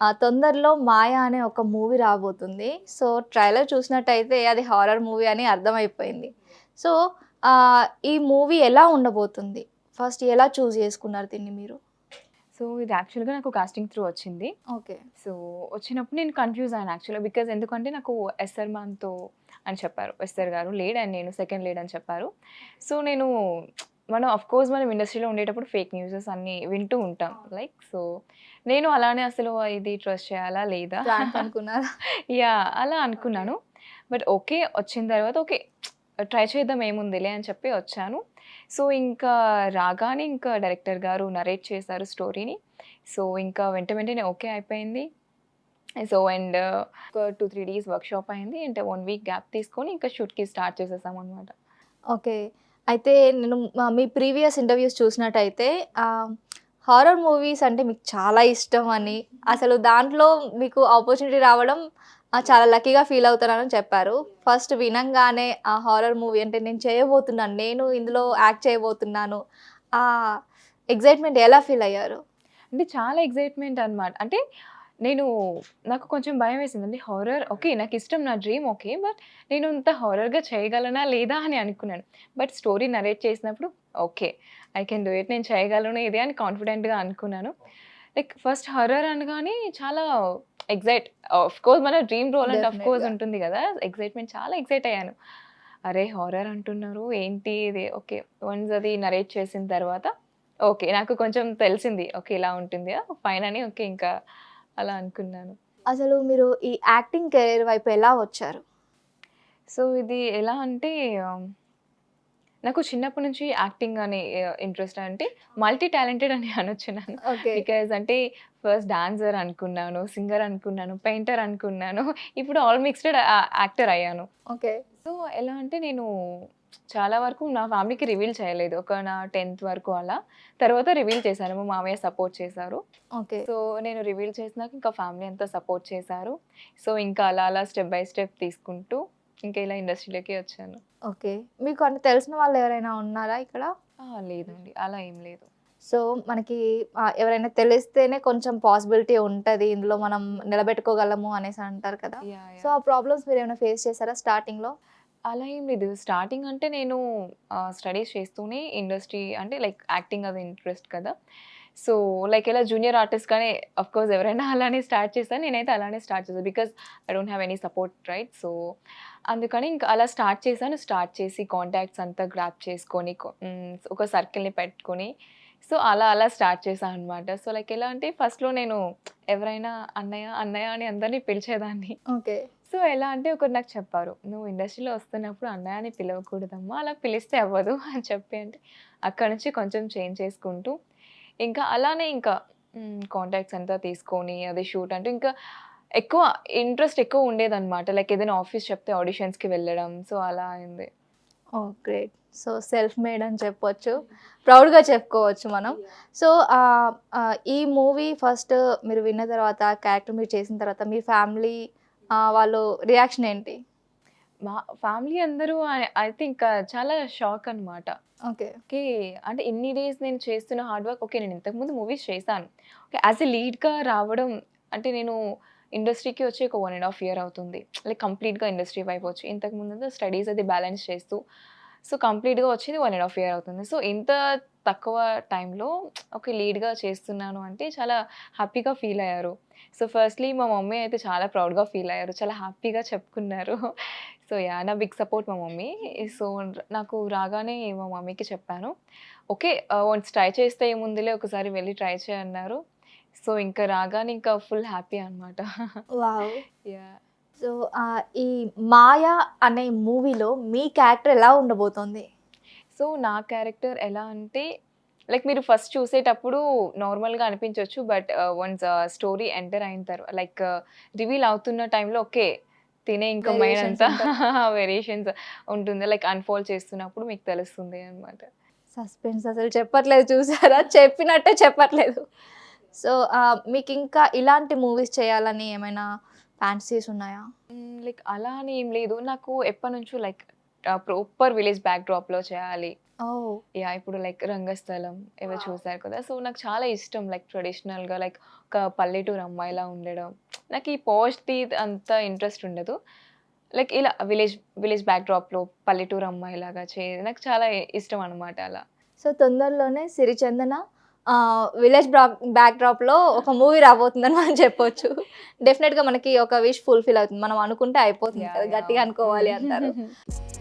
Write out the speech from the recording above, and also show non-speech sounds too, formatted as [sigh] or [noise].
ఆ తొందరలో మాయా అనే ఒక మూవీ రాబోతుంది. సో ట్రైలర్ చూసినట్టయితే అది హారర్ మూవీ అని అర్థమైపోయింది. సో ఈ మూవీ ఎలా ఉండబోతుంది? ఫస్ట్ ఎలా చూస్ చేసుకున్నారు దీన్ని మీరు? సో ఇది యాక్చువల్గా నాకు కాస్టింగ్ త్రూ వచ్చింది. ఓకే. సో వచ్చినప్పుడు నేను కన్ఫ్యూజ్ అయ్యాను యాక్చువల్గా బికాజ్ ఎందుకంటే నాకు ఎస్ఆర్ మాన్తో అని చెప్పారు. ఎస్ఆర్ గారు లీడ్ అండ్ నేను సెకండ్ లీడ్ అని చెప్పారు. సో నేను మనం అఫ్ కోర్స్ మనం ఇండస్ట్రీలో ఉండేటప్పుడు ఫేక్ న్యూసెస్ అన్ని వింటూ ఉంటాం. లైక్ సో నేను అలానే అసలు ఇది ట్రస్ట్ చేయాలా లేదా? ప్రాంక్ అనుకున్నారా? [laughs] యా అలా అనుకున్నాను. బట్ ఓకే వచ్చిన తర్వాత ఓకే ట్రై చేద్దాం ఏముందిలే అని చెప్పి వచ్చాను. సో ఇంకా రాగానే ఇంకా డైరెక్టర్ గారు నరేట్ చేశారు స్టోరీని సో ఇంకా వెంట వెంటనే ఓకే అయిపోయింది. సో అండ్ ఒక టూ త్రీ డేస్ వర్క్షాప్ అయింది. అండ్ వన్ వీక్ గ్యాప్ తీసుకొని ఇంకా షూట్కి స్టార్ట్ చేసేసాం అనమాట ఓకే అయితే నేను మీ ప్రీవియస్ ఇంటర్వ్యూస్ చూసినట్టయితే హారర్ మూవీస్ అంటే మీకు చాలా ఇష్టం అని. అసలు దాంట్లో మీకు ఆపర్చునిటీ రావడం చాలా లక్కీగా ఫీల్ అవుతున్నానని చెప్పారు. ఫస్ట్ వినంగానే ఆ హారర్ మూవీ అంటే నేను చేయబోతున్నాను నేను ఇందులో యాక్ట్ చేయబోతున్నాను. ఆ ఎగ్జైట్మెంట్ ఎలా ఫీల్ అయ్యారు? అంటే చాలా ఎగ్జైట్మెంట్ అనమాట అంటే నేను నాకు కొంచెం భయం వేసింది అంటే హారర్ ఓకే నాకు ఇష్టం నా డ్రీమ్ ఓకే బట్ నేను ఇంత హారర్గా చేయగలనా లేదా అని అనుకున్నాను. బట్ స్టోరీ నరేట్ చేసినప్పుడు okay I can do it నేను చేయగలను ఇది అని కాన్ఫిడెంట్గా అనుకున్నాను. లైక్ ఫస్ట్ హర్రర్ అనగానే చాలా ఎగ్జైట్ ఆఫ్ కోర్స్ మన డ్రీమ్ రోల్ అంటే ఆఫ్ కోర్స్. ఉంటుంది కదా. ఎగ్జైట్మెంట్ చాలా ఎగ్జైట్ అయ్యాను. అరే హారర్ అంటున్నారు ఏంటి ఇది? ఓకే వన్స్ అది నరేట్ చేసిన తర్వాత ఓకే నాకు కొంచెం తెలిసింది ఓకే ఇలా ఉంటుంది ఫైన్ అని ఓకే ఇంకా అలా అనుకున్నాను. అసలు మీరు ఈ యాక్టింగ్ కెరీర్ వైపు ఎలా వచ్చారు? సో ఇది ఎలా అంటే నాకు చిన్నప్పటి నుంచి యాక్టింగ్ అనే ఇంట్రెస్ట్ అంటే మల్టీ టాలెంటెడ్ అని [laughs] అనొచ్చు నేను ఓకే. బికాజ్ అంటే ఫస్ట్ డాన్సర్ అనుకున్నాను సింగర్ అనుకున్నాను పెయింటర్ అనుకున్నాను. ఇప్పుడు ఆల్ మిక్స్డ్ యాక్టర్ అయ్యాను. ఓకే. సో ఎలా అంటే నేను చాలా వరకు నా ఫ్యామిలీకి రివీల్ చేయలేదు. ఒక నా టెన్త్ వరకు అలా. తర్వాత రివీల్ చేశాను. మా మామయ్య సపోర్ట్ చేశారు. ఓకే. సో నేను రివీల్ చేసినాక ఇంకా ఫ్యామిలీ అంతా సపోర్ట్ చేశారు. సో ఇంకా అలా అలా స్టెప్ బై స్టెప్ తీసుకుంటూ ఇంకా ఇలా ఇండస్ట్రీలోకి వచ్చాను. ఓకే. మీకు అంటే తెలిసిన వాళ్ళు ఎవరైనా ఉన్నారా ఇక్కడ? ఆ, లేదండి. అలా ఏం లేదు. సో మనకి ఆ, ఎవరైనా తెలిస్తేనే కొంచెం పాసిబిలిటీ ఉంటుంది. ఇందులో మనం నిలబెట్టుకోగలము అనేసి అంటారు కదా. సో ఆ ప్రాబ్లమ్స్ మీరు ఏమైనా ఫేస్ చేశారా స్టార్టింగ్లో అలా ఏం లేదు. స్టార్టింగ్ అంటే నేను స్టడీస్ చేస్తూనే ఇండస్ట్రీ అంటే లైక్ యాక్టింగ్ అది ఇంట్రెస్ట్ కదా. సో లైక్ ఇలా జూనియర్ ఆర్టిస్ట్ కానీ అఫ్ కోర్స్ ఎవరైనా అలానే స్టార్ట్ చేస్తాను నేనైతే అలానే స్టార్ట్ చేస్తాను. Because I don't have any support right so అందుకని ఇంకా అలా స్టార్ట్ చేశాను. స్టార్ట్ చేసి కాంటాక్ట్స్ అంతా గ్రాప్ చేసుకొని ఒక సర్కిల్ని పెట్టుకొని సో అలా అలా స్టార్ట్ చేశాను అనమాట సో లైక్ ఎలా అంటే ఫస్ట్లో నేను ఎవరైనా అన్నయ్య అన్నయ్య అని అందరినీ పిలిచేదాన్ని. ఓకే. సో ఎలా అంటే ఒకరు నాకు చెప్పారు నువ్వు ఇండస్ట్రీలో వస్తున్నప్పుడు అన్నయ్య అని పిలవకూడదమ్మా అలా పిలిస్తే అవ్వదు [laughs] అని చెప్పి అంటే అక్కడ నుంచి కొంచెం చేంజ్ చేసుకుంటూ ఇంకా అలానే ఇంకా కాంటాక్ట్స్ అంతా తీసుకొని అది షూట్ అంటూ ఇంకా ఎక్కువ ఇంట్రెస్ట్ ఎక్కువ ఉండేదన్నమాట. లైక్ ఏదైనా ఆఫీస్ చెప్తే ఆడిషన్స్కి వెళ్ళడం సో అలా అయింది. Oh great. So self made అని చెప్పొచ్చు. ప్రౌడ్గా చెప్పుకోవచ్చు మనం. సో ఈ మూవీ ఫస్ట్ మీరు విన్న తర్వాత క్యారెక్టర్ మీరు చేసిన తర్వాత మీ ఫ్యామిలీ వాళ్ళు రియాక్షన్ ఏంటి? మా ఫ్యామిలీ అందరూ ఐ థింక్ చాలా షాక్ అన్నమాట. ఓకే ఓకే అంటే ఇన్ని డేస్ నేను చేస్తున్న హార్డ్ వర్క్ ఓకే నేను ఇంతకుముందు మూవీస్ చేశాను. ఓకే యాజ్ ఎ లీడ్గా రావడం అంటే నేను ఇండస్ట్రీకి వచ్చి ఒక వన్ అండ్ హాఫ్ ఇయర్ అవుతుంది. లైక్ కంప్లీట్గా ఇండస్ట్రీ వైపు వచ్చి ఇంతకుముందు స్టడీస్ అది బ్యాలెన్స్ చేస్తూ సో కంప్లీట్గా వచ్చేది వన్ అండ్ హాఫ్ ఇయర్ అవుతుంది. సో ఇంత తక్కువ టైంలో ఒక లీడ్గా చేస్తున్నాను అంటే చాలా హ్యాపీగా ఫీల్ అయ్యారు. సో ఫస్ట్లీ మా మమ్మీ అయితే చాలా ప్రౌడ్గా ఫీల్ అయ్యారు. చాలా హ్యాపీగా చెప్పుకున్నారు. [laughs] సో యా నా బిగ్ సపోర్ట్ మా మమ్మీ. సో నాకు రాగానే మా మమ్మీకి చెప్పాను. ఓకే వన్స్ ట్రై చేస్తే ఏముందిలే ఒకసారి వెళ్ళి ట్రై చేయన్నారు సో ఇంకా రాగానే ఇంకా ఫుల్ హ్యాపీ అనమాట [laughs] యా. సో ఈ మాయా అనే మూవీలో మీ క్యారెక్టర్ ఎలా ఉండబోతోంది? సో నా క్యారెక్టర్ ఎలా అంటే లైక్ మీరు ఫస్ట్ చూసేటప్పుడు నార్మల్గా అనిపించవచ్చు బట్ వన్స్ స్టోరీ ఎంటర్ అయిన తర్వాత లైక్ రివీల్ అవుతున్న టైంలో ఓకే తినే ఇంకా మైండ్ అంతా వేరియేషన్స్ ఉంటుంది. లైక్ అన్ఫోల్డ్ చేస్తున్నప్పుడు మీకు తెలుస్తుంది అనమాట సస్పెన్స్ అసలు చెప్పట్లేదు చూసారా? చెప్పినట్టే చెప్పట్లేదు. సో మీకు ఇంకా ఇలాంటి మూవీస్ చేయాలని ఏమైనా ఫ్యాన్సీస్ ఉన్నాయా? లైక్ అలా అని ఏం లేదు. నాకు ఎప్పటి నుంచో లైక్ ప్రాపర్ విలేజ్ బ్యాక్ డ్రాప్లో చేయాలి. ఓ యా ఇప్పుడు లైక్ రంగస్థలం ఏవో చూసారు కదా? సో నాకు చాలా ఇష్టం లైక్ ట్రెడిషనల్గా లైక్ ఒక పల్లెటూరు అమ్మాయిలా ఉండడం. నాకు ఈ పాజిటీ అంత ఇంట్రెస్ట్ ఉండదు. లైక్ ఇలా విలేజ్ విలేజ్ బ్యాక్ డ్రాప్లో పల్లెటూరు అమ్మాయిలాగా చే నాకు చాలా ఇష్టం అనమాట అలా. సో తొందరలోనే సిరిచందన విలేజ్ బ్యాక్ డ్రాప్లో ఒక మూవీ రాబోతుందని మనం చెప్పొచ్చు. డెఫినెట్గా మనకి ఒక విష్ ఫుల్ఫిల్ అవుతుంది. మనం అనుకుంటే అయిపోతుంది కదా. గట్టిగా అనుకోవాలి అంటారు. [laughs]